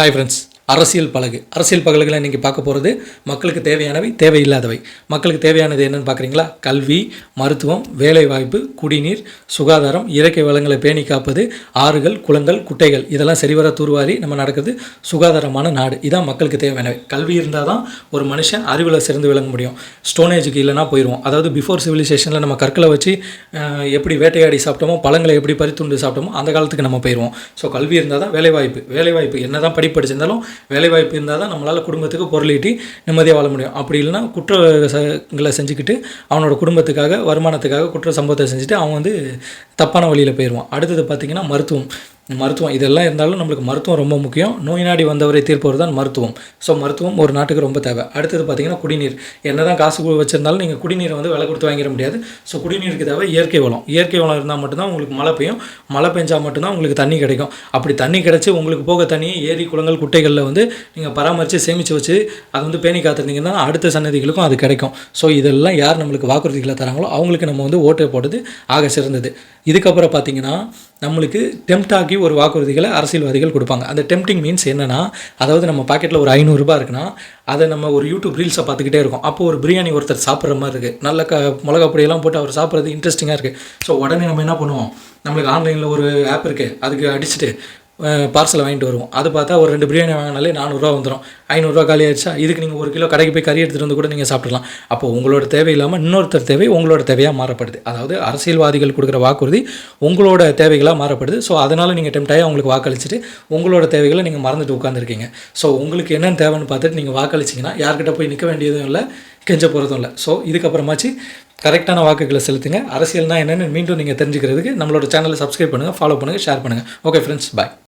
Hi friends அரசியல் பழகு அரசியல் பகல்களை இன்றைக்கி பார்க்க போகிறது மக்களுக்கு தேவையானவை தேவையில்லாதவை. மக்களுக்கு தேவையானது என்னென்னு பார்க்குறீங்களா? கல்வி மருத்துவம் வேலைவாய்ப்பு குடிநீர் சுகாதாரம் இயற்கை வளங்களை பேணி காப்பது ஆறுகள் குளங்கள் குட்டைகள். இதெல்லாம் சரிவர தூர்வாரி நம்ம நடக்குது சுகாதாரமான நாடு. இதான் மக்களுக்கு தேவையானவை. கல்வி இருந்தால் தான் ஒரு மனுஷன் அறிவில் சிறந்து விளங்க முடியும். ஸ்டோனேஜுக்கு இல்லைனா போயிடுவோம். அதாவது பிஃபோர் சிவிலைசேஷனில் நம்ம கற்களை வச்சு எப்படி வேட்டையாடி சாப்பிட்டோமோ பழங்களை எப்படி பறித்துண்டு சாப்பிட்டோமோ அந்த காலத்துக்கு நம்ம போயிடுவோம். ஸோ கல்வி இருந்தால் தான் வேலைவாய்ப்பு. வேலைவாய்ப்பு என்ன தான் படிப்பு படிச்சிருந்தாலும் வேலைவாய்ப்பு இருந்தால் தான் நம்மளால் குடும்பத்துக்கு பொருளீட்டி நிம்மதியாக வாழ முடியும். அப்படி இல்லைன்னா குற்றங்களை செஞ்சுக்கிட்டு அவனோட குடும்பத்துக்காக வருமானத்துக்காக குற்ற சம்பவத்தை செஞ்சுட்டு அவன் வந்து தப்பான வழியில் போயிடுவான் அடுத்தது பார்த்திங்கன்னா மருத்துவம். மருத்துவம் இதெல்லாம் இருந்தாலும் நம்மளுக்கு மருத்துவம் ரொம்ப முக்கியம். நோய் நாடி வந்தவரை தீர்ப்பவர் தான் மருத்துவம். ஸோ மருத்துவம் ஒரு நாட்டுக்கு ரொம்ப தேவை. அடுத்தது பார்த்திங்கன்னா குடிநீர். என்ன தான் காசு வச்சுருந்தாலும் வச்சிருந்தாலும் நீங்கள் குடிநீரை வந்து விலை கொடுத்து வாங்கிட முடியாது. ஸோ குடிநீருக்கு தேவை இயற்கை வளம். இயற்கை வளம் இருந்தால் மட்டும்தான் உங்களுக்கு மழை பெய்யும். மழை பெஞ்சால் மட்டும்தான் உங்களுக்கு தண்ணி கிடைக்கும். அப்படி தண்ணி கிடச்சி உங்களுக்கு போக தண்ணி ஏரி குளங்கள் குட்டைகளில் வந்து நீங்கள் பராமரித்து சேமித்து வச்சு அது வந்து பேணி காத்திருந்தீங்கன்னா அடுத்த சன்னதிகளுக்கும் அது கிடைக்கும். ஸோ இதெல்லாம் யார் நம்மளுக்கு வாக்குறுதிகளை தராங்களோ அவங்களுக்கு நம்ம வந்து ஓட்டை போடுறது ஆக சிறந்தது. இதுக்கப்புறம் பார்த்தீங்கன்னா நம்மளுக்கு டெம்ட் ஆகி ஒரு வாக்குறுதிகளை அரசியல்வாதிகள் கொடுப்பாங்க. அந்த டெம்டிங் மீன்ஸ் என்னன்னா அதாவது நம்ம பாக்கெட்டில் ஒரு ஐநூறுரூபா இருக்குன்னா அதை நம்ம ஒரு யூடியூப் ரீல்ஸை பார்த்துக்கிட்டே இருக்கோம். அப்போ ஒரு பிரியாணி ஒருத்தர் சாப்பிட்ற மாதிரி இருக்குது நல்ல க மிளகா பொடியெல்லாம் போட்டு அவர் சாப்பிட்றது இன்ட்ரெஸ்டிங்காக இருக்குது ஸோ உடனே நம்ம என்ன பண்ணுவோம்? நம்மளுக்கு ஆன்லைனில் ஒரு ஆப் இருக்குது அதுக்கு அடிச்சுட்டு பார்சலை வாங்கிட்டு வருவோம். அது பார்த்தா ஒரு ரெண்டு பிரியாணி வாங்கினாலே நானூறுரூவா வந்துடும் ஐநூறுரூவா காலி ஆயிடுச்சா? இதுக்கு நீங்கள் ஒரு கிலோ கடைக்கு போய் கறி எடுத்துகிட்டு வந்து கூட நீங்கள் சாப்பிடலாம் அப்போ உங்களோட தேவை இல்லாமல் இன்னொருத்தர் தேவை உங்களோட தேவையாக மாறப்படுது. அதாவது அரசியல்வாதிகள் கொடுக்குற வாக்குறுதி உங்களோட தேவைகளாக மாறப்படுது. ஸோ அதனால் நீங்கள் டெம்ட் ஆகி அவங்களுக்கு வாக்களிச்சுட்டு உங்களோட தேவைகளை நீங்கள் மறந்துட்டு உட்காந்துருக்கீங்க ஸோ உங்களுக்கு என்னென்ன தேவைன்னு பார்த்துட்டு நீங்கள் வாக்களிச்சிங்கன்னா யார்கிட்ட போய் நிற்க வேண்டியதும் இல்லை கெஞ்ச போகிறதும் இல்லை. ஸோ இதுக்கப்புறமாச்சு கரெக்டான வாக்குகளை செலுத்துங்க. அரசியல்னா என்னென்னு மீண்டும் நீங்கள் தெரிஞ்சுக்கிறதுக்கு நம்மளோட சேனலை சப்ஸ்கிரைப் பண்ணுங்கள் ஃபாலோ பண்ணுங்கள் ஷேர் பண்ணுங்கள் ஓகே ஃப்ரெண்ட்ஸ் பாய்